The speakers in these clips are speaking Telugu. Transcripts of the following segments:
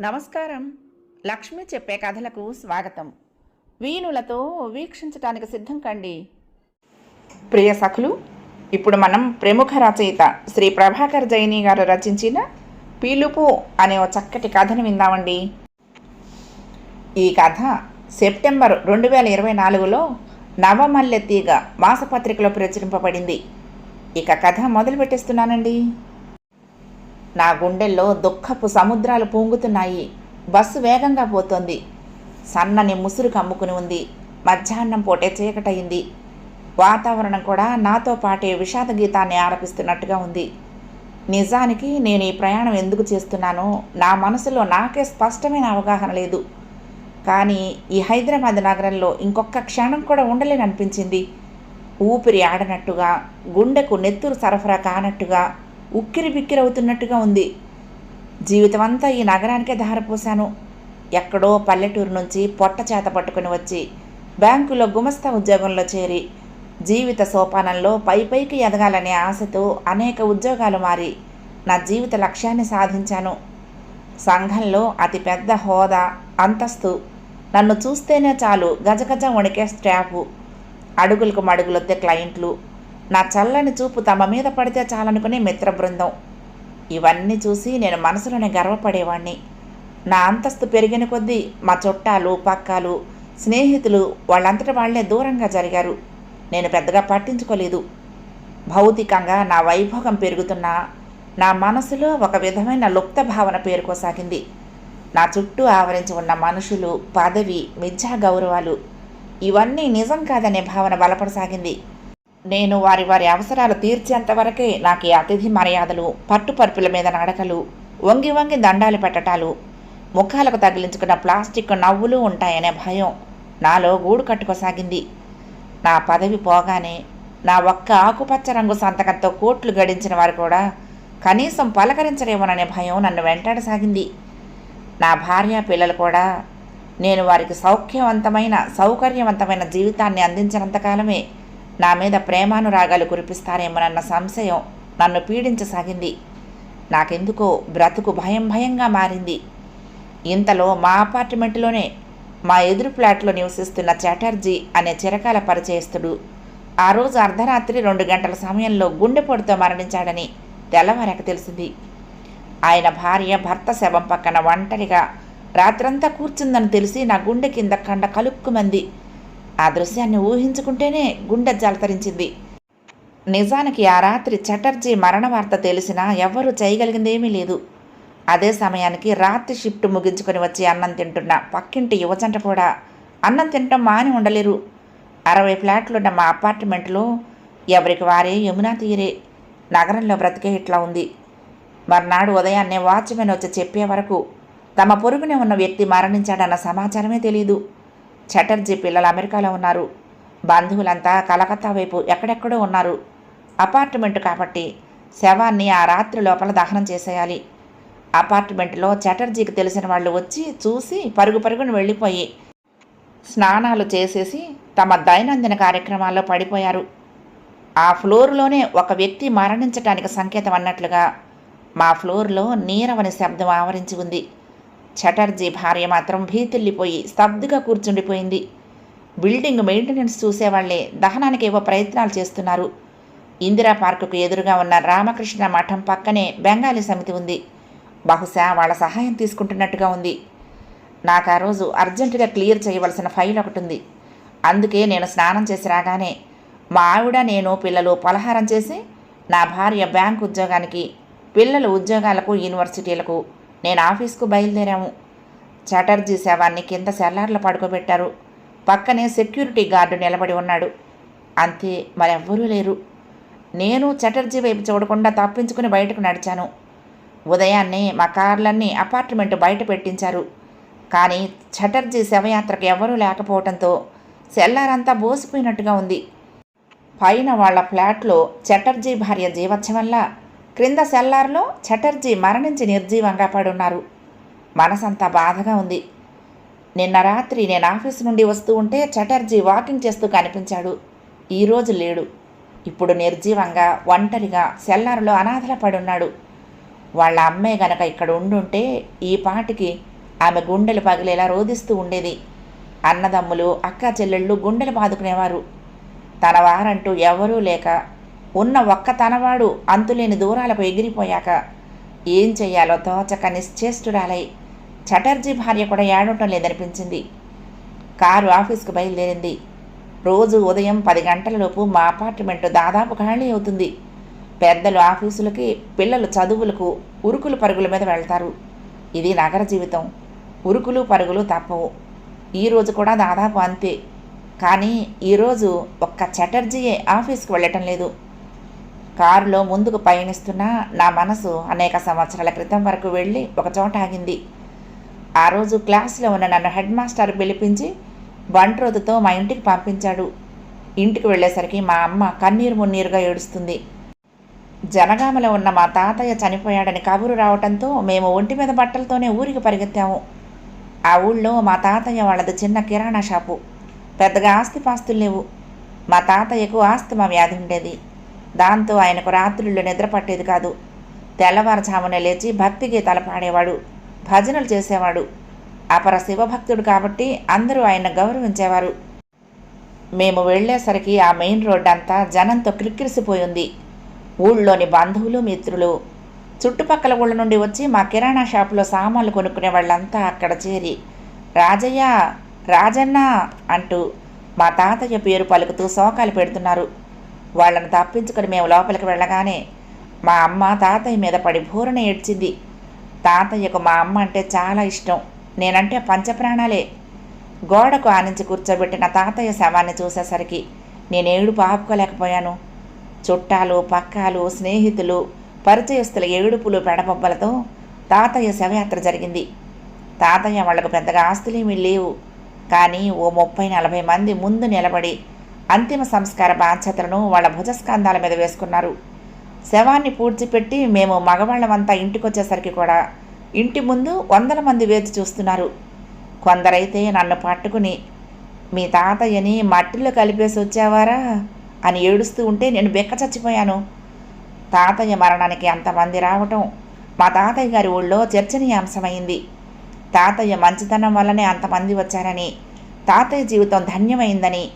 నమస్కారం. లక్ష్మి చెప్పే కథలకు స్వాగతం. వీణులతో వీక్షించటానికి సిద్ధం కండి. ప్రియ సఖులు ఇప్పుడు మనం ప్రముఖ రచయిత శ్రీ ప్రభాకర్ జైని గారు రచించిన పీలుపు అనే ఓ చక్కటి కథను విందామండి. ఈ కథ సెప్టెంబర్ రెండు వేల ఇరవై నాలుగులో నవమల్లె తీగ మాసపత్రికలో ప్రచురింపబడింది. ఇక కథ మొదలు పెట్టేస్తున్నానండి నా గుండెల్లో దుఃఖపు సముద్రాలు పొంగుతున్నాయి. బస్సు వేగంగా పోతోంది. సన్నని ముసురు కమ్ముకుని ఉంది. మధ్యాహ్నం పూటే చీకటయింది. వాతావరణం కూడా నాతో పాటే విషాద గీతాన్ని ఆలపిస్తున్నట్టుగా ఉంది. నిజానికి నేను ఈ ప్రయాణం ఎందుకు చేస్తున్నానో నా మనసులో నాకే స్పష్టమైన అవగాహన లేదు. కానీ ఈ హైదరాబాద్ నగరంలో ఇంకొక క్షణం కూడా ఉండలేననిపించింది. ఊపిరి ఆడనట్టుగా గుండెకు నెత్తురు సరఫరా కానట్టుగా ఉక్కిరి బిక్కిరవుతున్నట్టుగా ఉంది. జీవితమంతా ఈ నగరానికే ధారపోశాను ఎక్కడో పల్లెటూరు నుంచి పొట్ట చేత పట్టుకుని వచ్చి బ్యాంకులో గుమస్తా ఉద్యోగంలో చేరి జీవిత సోపానంలో పై పైకి ఎదగాలనే ఆశతో అనేక ఉద్యోగాలు మారి నా జీవిత లక్ష్యాన్ని సాధించాను. సంఘంలో అతిపెద్ద హోదా అంతస్తు. నన్ను చూస్తేనే చాలు గజగజ వణికే స్టాఫు. అడుగులకు మడుగులొత్తే క్లయింట్లు. నా చల్లని చూపు తమ మీద పడితే చాలనుకునే మిత్ర బృందం. ఇవన్నీ చూసి నేను మనసులోనే గర్వపడేవాణ్ణి. నా అంతస్తు పెరిగిన కొద్దీ మా చుట్టాలు పక్కాలు స్నేహితులు వాళ్ళంతటి వాళ్ళే దూరంగా జరిగారు. నేను పెద్దగా పట్టించుకోలేదు. భౌతికంగా నా వైభోగం పెరుగుతున్నా నా మనసులో ఒక విధమైన లుప్త భావన పేరుకోసాగింది. నా చుట్టూ ఆవరించి ఉన్న మనుషులు పదవి మిథ్యా గౌరవాలు ఇవన్నీ నిజం కాదనే భావన బలపడసాగింది. నేను వారి వారి అవసరాలు తీర్చేంతవరకే నాకు ఈ అతిథి మర్యాదలు పట్టుపరుపుల మీద నడకలు వంగి వంగి దండాలు పెట్టటాలు ముఖాలకు తగిలించుకున్న ప్లాస్టిక్ నవ్వులు ఉంటాయనే భయం నాలో గూడు కట్టుకోసాగింది. నా పదవి పోగానే నా ఒక్క ఆకుపచ్చ రంగు సంతకంతో కోట్లు గడించిన వారు కూడా కనీసం పలకరించరేమోననే భయం నన్ను వెంటాడసాగింది. నా భార్య పిల్లలు కూడా నేను వారికి సౌఖ్యవంతమైన సౌకర్యవంతమైన జీవితాన్ని అందించినంతకాలమే నా మీద ప్రేమానురాగాలు కురిపిస్తారేమోనన్న సంశయం నన్ను పీడించసాగింది. నాకెందుకో బ్రతుకు భయం భయంగా మారింది. ఇంతలో మా అపార్ట్మెంట్లోనే మా ఎదురు ఫ్లాట్లో నివసిస్తున్న చటర్జీ అనే చిరకాల పరిచయస్తుడు ఆ రోజు అర్ధరాత్రి రెండు గంటల సమయంలో గుండెపోటుతో మరణించాడని తెల్లవారాక తెలిసింది. ఆయన భార్య భర్త శవం పక్కన ఒంటరిగా రాత్రంతా కూర్చుందని తెలిసి నా గుండె కింద కండ కలుక్కుమంది. ఆ దృశ్యాన్ని ఊహించుకుంటేనే గుండె జలతరించింది. నిజానికి ఆ రాత్రి చటర్జీ మరణ వార్త తెలిసినా ఎవ్వరూ చేయగలిగిందేమీ లేదు. అదే సమయానికి రాత్రి షిఫ్ట్ ముగించుకొని వచ్చి అన్నం తింటున్న పక్కింటి యువజంట కూడా అన్నం తినటం మాని ఉండలేరు. అరవై ఫ్లాట్లున్న మా అపార్ట్మెంట్లో ఎవరికి వారే యమునా తీరే. నగరంలో బ్రతికే ఇట్లా ఉంది. మర్నాడు ఉదయాన్నే వాచ్మెన్ వచ్చి చెప్పే వరకు తమ పొరుగునే ఉన్న వ్యక్తి మరణించాడన్న సమాచారమే తెలియదు చటర్జీ పిల్లలు అమెరికాలో ఉన్నారు. బంధువులంతా కలకత్తా వైపు ఎక్కడెక్కడో ఉన్నారు. అపార్ట్మెంట్ కాబట్టి శవాన్ని ఆ రాత్రి లోపల దహనం చేసేయాలి. అపార్ట్మెంట్లో చటర్జీకి తెలిసిన వాళ్ళు వచ్చి చూసి పరుగు పరుగును వెళ్ళిపోయి స్నానాలు చేసేసి తమ దైనందిన కార్యక్రమాల్లో పడిపోయారు. ఆ ఫ్లోర్లోనే ఒక వ్యక్తి మరణించటానికి సంకేతం అన్నట్లుగా మా ఫ్లోర్లో నీరవని శబ్దం ఆవరించి ఉంది. చటర్జీ భార్య మాత్రం భీతిల్లిపోయి స్తబ్దుగా కూర్చుండిపోయింది. బిల్డింగ్ మెయింటెనెన్స్ చూసేవాళ్ళే దహనానికి ఏవో ప్రయత్నాలు చేస్తున్నారు. ఇందిరా పార్కుకు ఎదురుగా ఉన్న రామకృష్ణ మఠం పక్కనే బెంగాలీ సమితి ఉంది. బహుశా వాళ్ళ సహాయం తీసుకుంటున్నట్టుగా ఉంది. నాకు ఆ రోజు అర్జెంటుగా క్లియర్ చేయవలసిన ఫైల్ ఒకటి ఉంది. అందుకే నేను స్నానం చేసి రాగానే మా ఆవిడ నేను పిల్లలు పలహారం చేసి నా భార్య బ్యాంక్ ఉద్యోగానికి పిల్లలు ఉద్యోగాలకు యూనివర్సిటీలకు నేను ఆఫీస్కు బయలుదేరాము. చటర్జీ శవాన్ని కింద సెల్లార్లు పడుకోబెట్టారు. పక్కనే సెక్యూరిటీ గార్డు నిలబడి ఉన్నాడు. అంతే మరెవ్వరూ లేరు. నేను చటర్జీ వైపు చూడకుండా తప్పించుకుని బయటకు నడిచాను. ఉదయాన్నే మా కార్లన్నీ అపార్ట్మెంట్ బయట పెట్టించారు. కానీ చటర్జీ శవయాత్రకు ఎవరూ లేకపోవడంతో సెల్లారంతా బోసిపోయినట్టుగా ఉంది. పైన వాళ్ళ ఫ్లాట్లో చటర్జీ భార్య జీవత్సం వల్ల క్రింద సెల్లార్లో చటర్జీ మరణించి నిర్జీవంగా పడున్నారు. మనసంతా బాధగా ఉంది. నిన్న రాత్రి నేను ఆఫీస్ నుండి వస్తూ ఉంటే చటర్జీ వాకింగ్ చేస్తూ కనిపించాడు. ఈరోజు లేడు. ఇప్పుడు నిర్జీవంగా ఒంటరిగా సెల్లార్లో అనాథల పడున్నాడు వాళ్ళ అమ్మే గనక ఇక్కడ ఉండుంటే ఈ పాటికి ఆమె గుండెలు పగిలేలా రోదిస్తూ ఉండేది. అన్నదమ్ములు అక్క చెల్లెళ్ళు గుండెలు బాదుకునేవారు. తన వారంటూ ఎవరూ లేక ఉన్న ఒక్క తనవాడు అంతులేని దూరాలకు ఎగిరిపోయాక ఏం చెయ్యాలో తోచక నిశ్చేష్టురాలై చటర్జీ భార్య కూడా ఏడవటం లేదనిపించింది. కారు ఆఫీస్కు బయలుదేరింది. రోజు ఉదయం పది గంటలలోపు మా అపార్ట్మెంట్ దాదాపు ఖాళీ అవుతుంది. పెద్దలు ఆఫీసులకి పిల్లలు చదువులకు ఉరుకులు పరుగుల మీద వెళ్తారు. ఇది నగర జీవితం. ఉరుకులు పరుగులు తప్పవు. ఈరోజు కూడా దాదాపు అంతే. కానీ ఈరోజు ఒక్క చటర్జీయే ఆఫీస్కి వెళ్ళటం లేదు. కారులో ముందుకు పయనిస్తున్న నా మనసు అనేక సంవత్సరాల క్రితం వరకు వెళ్ళి ఒక చోట ఆగింది. ఆ రోజు క్లాస్లో ఉన్న నన్ను హెడ్ మాస్టర్ పిలిపించి బంట్రోతుతో మా ఇంటికి పంపించాడు. ఇంటికి వెళ్ళేసరికి మా అమ్మ కన్నీరు మున్నీరుగా ఏడుస్తుంది. జనగామలో ఉన్న మా తాతయ్య చనిపోయాడని కబురు రావటంతో మేము ఒంటి మీద బట్టలతోనే ఊరికి పరిగెత్తాము. ఆ ఊళ్ళో మా తాతయ్య వాళ్ళది చిన్న కిరాణా షాపు. పెద్దగా ఆస్తిపాస్తులు లేవు. మా తాతయ్యకు ఆస్తమా వ్యాధి ఉండేది. దాంతో ఆయనకు రాత్రుళ్ళు నిద్ర పట్టేది కాదు. తెల్లవారుజామున లేచి భక్తి గీతాలు పాడేవాడు భజనలు చేసేవాడు. అపర శివభక్తుడు కాబట్టి అందరూ ఆయన గౌరవించేవారు. మేము వెళ్ళేసరికి ఆ మెయిన్ రోడ్ అంతా జనంతో క్రిక్కిరిసిపోయింది. ఊళ్ళోని బంధువులు మిత్రులు. చుట్టుపక్కల ఊళ్ళ నుండి వచ్చి మా కిరాణా షాపులో సామాన్లు కొనుక్కునే వాళ్ళంతా అక్కడ చేరి రాజయ్య రాజన్న అంటూ మా తాతయ్య పేరు పలుకుతూ శోకాలు పెడుతున్నారు. వాళ్ళను తప్పించుకొని మేము లోపలికి వెళ్ళగానే మా అమ్మ తాతయ్య మీద పడి భూరణ ఏడ్చింది. తాతయ్యకు మా అమ్మ అంటే చాలా ఇష్టం. నేనంటే పంచప్రాణాలే. గోడకు ఆనించి కూర్చోబెట్టిన తాతయ్య శవాన్ని చూసేసరికి నేను ఏడుపు ఆపుకోలేకపోయాను. చుట్టాలు పక్కాలు స్నేహితులు పరిచయస్తుల ఏడుపులు పెడబొబ్బలతో తాతయ్య శవయాత్ర జరిగింది. తాతయ్య వాళ్ళకు పెద్దగా ఆస్తులేమీ లేవు. కానీ ఓ ముప్పై నలభై మంది ముందు నిలబడి అంతిమ సంస్కార బాధ్యతలను వాళ్ళ భుజస్కంధాల మీద వేసుకున్నారు. శవాన్ని పూడ్చిపెట్టి మేము మగవాళ్ళమంతా ఇంటికొచ్చేసరికి కూడా ఇంటి ముందు వందల మంది వేచి చూస్తున్నారు. కొందరైతే నన్ను పట్టుకుని మీ తాతయ్యని మట్టిలో కలిపేసి వచ్చావారా అని ఏడుస్తూ ఉంటే నేను బెక్క చచ్చిపోయాను. తాతయ్య మరణానికి అంతమంది రావటం మా తాతయ్య గారి ఊళ్ళో చర్చనీయాంశమైంది. తాతయ్య మంచితనం వల్లనే అంతమంది వచ్చారని తాతయ్య జీవితం ధన్యమైందని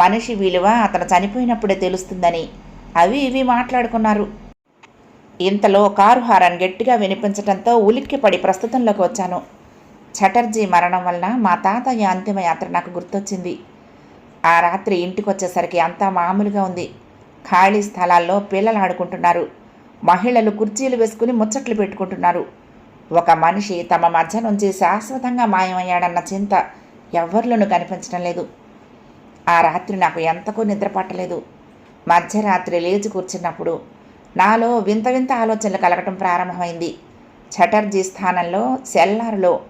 మనిషి విలువ అతను చనిపోయినప్పుడే తెలుస్తుందని అవి ఇవి మాట్లాడుకున్నారు. ఇంతలో కారు హారన్ గట్టిగా వినిపించడంతో ఉలిక్కిపడి ప్రస్తుతంలోకి వచ్చాను. చటర్జీ మరణం వలన మా తాతయ్య అంతిమయాత్ర నాకు గుర్తొచ్చింది. ఆ రాత్రి ఇంటికి వచ్చేసరికి అంతా మామూలుగా ఉంది. ఖాళీ స్థలాల్లో పిల్లలు ఆడుకుంటున్నారు మహిళలు కుర్చీలు వేసుకుని ముచ్చట్లు పెట్టుకుంటున్నారు. ఒక మనిషి తమ మధ్య నుంచి శాశ్వతంగా మాయమయ్యాడన్న చింత ఎవ్వరిలోనూ కనిపించడం లేదు. ఆ రాత్రి నాకు ఎంతకో నిద్ర పట్టలేదు. మధ్యరాత్రి లేచి కూర్చున్నప్పుడు నాలో వింత వింత ఆలోచనలు కలగటం ప్రారంభమైంది. చటర్జీ స్థానంలో సెల్లార్లో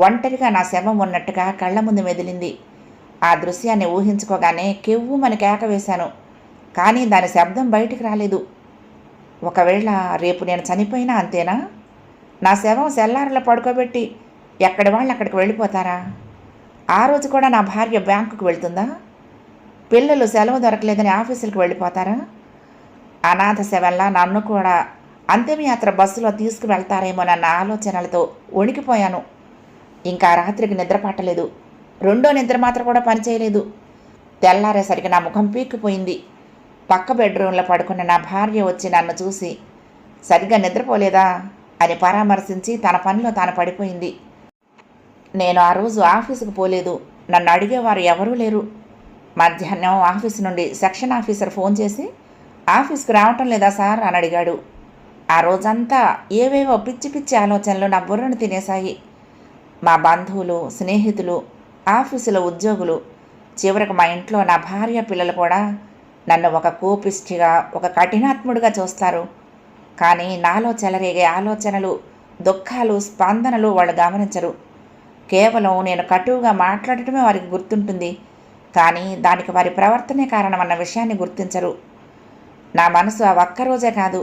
ఒంటరిగా నా శవం ఉన్నట్టుగా కళ్ళ ముందు మెదిలింది. ఆ దృశ్యాన్ని ఊహించుకోగానే కెవ్వు మన కేక వేశాను. కానీ దాని శబ్దం బయటికి రాలేదు. ఒకవేళ రేపు నేను చనిపోయినా అంతేనా? నా శవం సెల్లార్లో పడుకోబెట్టి ఎక్కడి వాళ్ళు అక్కడికి వెళ్ళిపోతారా? ఆ రోజు కూడా నా భార్య బ్యాంకుకు వెళ్తుందా? పిల్లలు సెలవు దొరకలేదని ఆఫీసులకు వెళ్ళిపోతారా? అనాథ శవల్లా నన్ను కూడా అంతిమయాత్ర బస్సులో తీసుకువెళ్తారేమోనన్న ఆలోచనలతో వణికిపోయాను. ఇంకా రాత్రికి నిద్ర పట్టలేదు. రెండో నిద్ర మాత్రం కూడా పనిచేయలేదు తెల్లారేసరికి నా ముఖం పీక్కిపోయింది. పక్క బెడ్రూమ్లో పడుకున్న నా భార్య వచ్చి నన్ను చూసి సరిగ్గా నిద్రపోలేదా? అని పరామర్శించి తన పనిలో తాను పడిపోయింది. నేను ఆ రోజు ఆఫీసుకు పోలేదు. నన్ను అడిగేవారు ఎవరూ లేరు. మధ్యాహ్నం ఆఫీస్ నుండి సెక్షన్ ఆఫీసర్ ఫోన్ చేసి ఆఫీస్కి రావటం లేదా సార్? అని అడిగాడు. ఆ రోజంతా ఏవేవో పిచ్చి పిచ్చి ఆలోచనలు నా బుర్రను తినేశాయి. మా బంధువులు స్నేహితులు ఆఫీసులో ఉద్యోగులు చివరకు మా ఇంట్లో నా భార్య పిల్లలు కూడా నన్ను ఒక కోపిష్టిగా ఒక కఠినాత్ముడిగా చూస్తారు. కానీ నాలో చెలరేగే ఆలోచనలు దుఃఖాలు స్పందనలు వాళ్ళు గమనించరు. కేవలం నేను కటువుగా మాట్లాడటమే వారికి గుర్తుంటుంది. కానీ దానికి వారి ప్రవర్తనే కారణమన్న విషయాన్ని గుర్తించరు. నా మనసు ఆ ఒక్కరోజే కాదు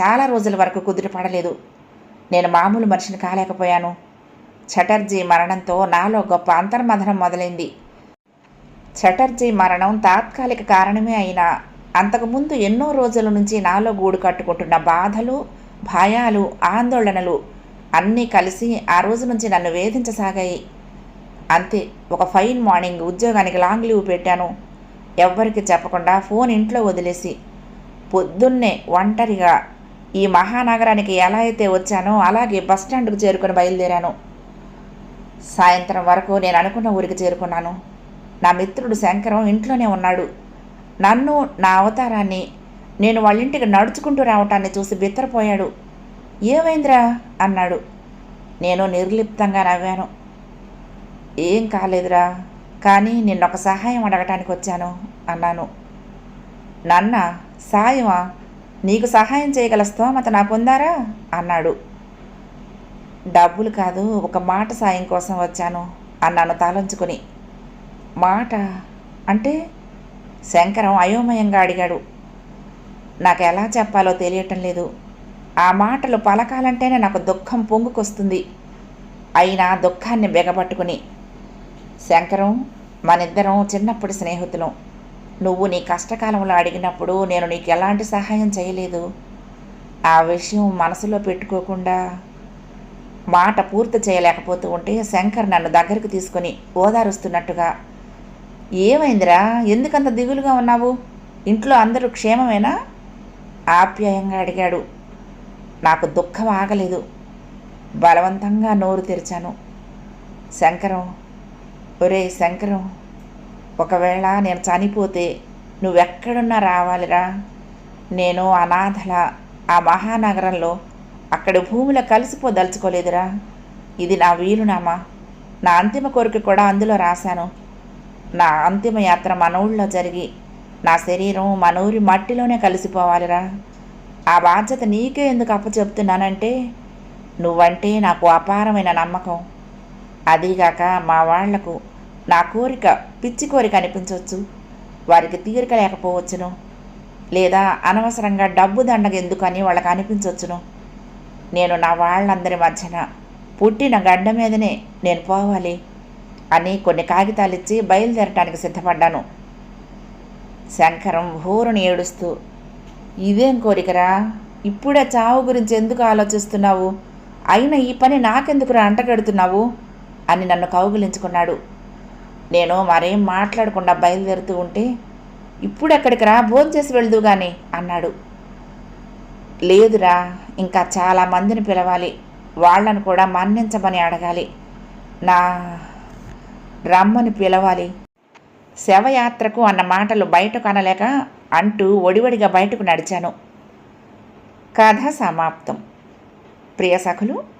చాలా రోజుల వరకు కుదిరిపడలేదు నేను మామూలు మనిషిని కాలేకపోయాను. చటర్జీ మరణంతో నాలో గొప్ప అంతర్మథనం మొదలైంది. చటర్జీ మరణం తాత్కాలిక కారణమే అయినా అంతకుముందు ఎన్నో రోజుల నుంచి నాలో గూడు కట్టుకుంటున్న బాధలు భయాలు ఆందోళనలు అన్నీ కలిసి ఆ రోజు నుంచి నన్ను వేధించసాగాయి. అంతే ఒక ఫైన్ మార్నింగ్ ఉద్యోగానికి లాంగ్ లీవ్ పెట్టాను. ఎవ్వరికి చెప్పకుండా ఫోన్ ఇంట్లో వదిలేసి పొద్దున్నే ఒంటరిగా ఈ మహానగరానికి ఎలా అయితే వచ్చానో అలాగే బస్ స్టాండ్కు చేరుకొని బయలుదేరాను. సాయంత్రం వరకు నేను అనుకున్న ఊరికి చేరుకున్నాను. నా మిత్రుడు శంకరం ఇంట్లోనే ఉన్నాడు. నన్ను నా అవతారాన్ని నేను వాళ్ళ ఇంటికి నడుచుకుంటూ రావటాన్ని చూసి బిత్తరపోయాడు. ఏమైందిరా? అన్నాడు. నేను నిర్లిప్తంగా నవ్వాను. ఏం కాలేదురా. కానీ నిన్నొక సహాయం అడగటానికి వచ్చాను అన్నాను. నాన్న సాయమా నీకు సహాయం చేయగల స్తోమత నాకుందారా అన్నాడు. డబ్బులు కాదు ఒక మాట సాయం కోసం వచ్చాను అన్నాను తాలంచుకుని. మాట అంటే? శంకరం అయోమయంగా అడిగాడు. నాకు ఎలా చెప్పాలో తెలియటం లేదు. ఆ మాటలు పలకాలంటేనే నాకు దుఃఖం పొంగుకొస్తుంది. అయినా దుఃఖాన్ని బెగబట్టుకుని శంకరం మనిద్దరం చిన్నప్పుడు స్నేహితులం. నువ్వు నీ కష్టకాలంలో అడిగినప్పుడు నేను నీకు ఎలాంటి సహాయం చేయలేదు. ఆ విషయం మనసులో పెట్టుకోకుండా మాట పూర్తి చేయలేకపోతూ ఉంటే శంకర్ నన్ను దగ్గరికి తీసుకొని ఓదారుస్తున్నట్టుగా ఏమైందిరా? ఎందుకంత దిగులుగా ఉన్నావు? ఇంట్లో అందరూ క్షేమమేనా? ఆప్యాయంగా అడిగాడు. నాకు దుఃఖం ఆగలేదు. బలవంతంగా నోరు తెరిచాను. శంకరం ఒరే శంకరం ఒకవేళ నేను చనిపోతే నువ్వెక్కడున్నా రావాలిరా. నేను అనాథల ఆ మహానగరంలో అక్కడి భూమిలో కలిసిపోదలుచుకోలేదురా. ఇది నా వీలునామా నా అంతిమ కోరిక కూడా అందులో రాశాను. నా అంతిమ యాత్ర మన ఊళ్ళో జరిగి నా శరీరం మన ఊరి మట్టిలోనే కలిసిపోవాలిరా. ఆ బాధ్యత నీకే ఎందుకు అప్పచెప్తున్నానంటే నువ్వంటే నాకు అపారమైన నమ్మకం. అదీగాక మా వాళ్ళకు నా కోరిక పిచ్చి కోరిక అనిపించవచ్చు వారికి తీరిక లేకపోవచ్చును. లేదా అనవసరంగా డబ్బు దండగ ఎందుకని వాళ్ళకి అనిపించవచ్చును నేను నా వాళ్ళందరి మధ్యన పుట్టిన గడ్డ మీదనే నేను పోవాలి అని కొన్ని కాగితాలు ఇచ్చి బయలుదేరటానికి సిద్ధపడ్డాను. శంకరం హోరుని ఏడుస్తూ ఇదేం కోరికరా? ఇప్పుడే చావు గురించి ఎందుకు ఆలోచిస్తున్నావు? అయినా ఈ పని నాకెందుకురా అంటగడుతున్నావు? అని నన్ను కౌగిలించుకున్నాడు. నేను మరేం మాట్లాడకుండా బయలుదేరుతూ ఉంటే ఇప్పుడు ఎక్కడికి రా భోంచేసి వెళ్దు గాని అన్నాడు. లేదురా ఇంకా చాలా మందిని పిలవాలి. వాళ్ళను కూడా మన్నించమని అడగాలి. నా రమ్మని పిలవాలి. శవయాత్రకు అన్న మాటలు బయటకు అనలేక అంటూ ఒడివడిగా బయటకు నడిచాను. కథ సమాప్తం. ప్రియ సఖులు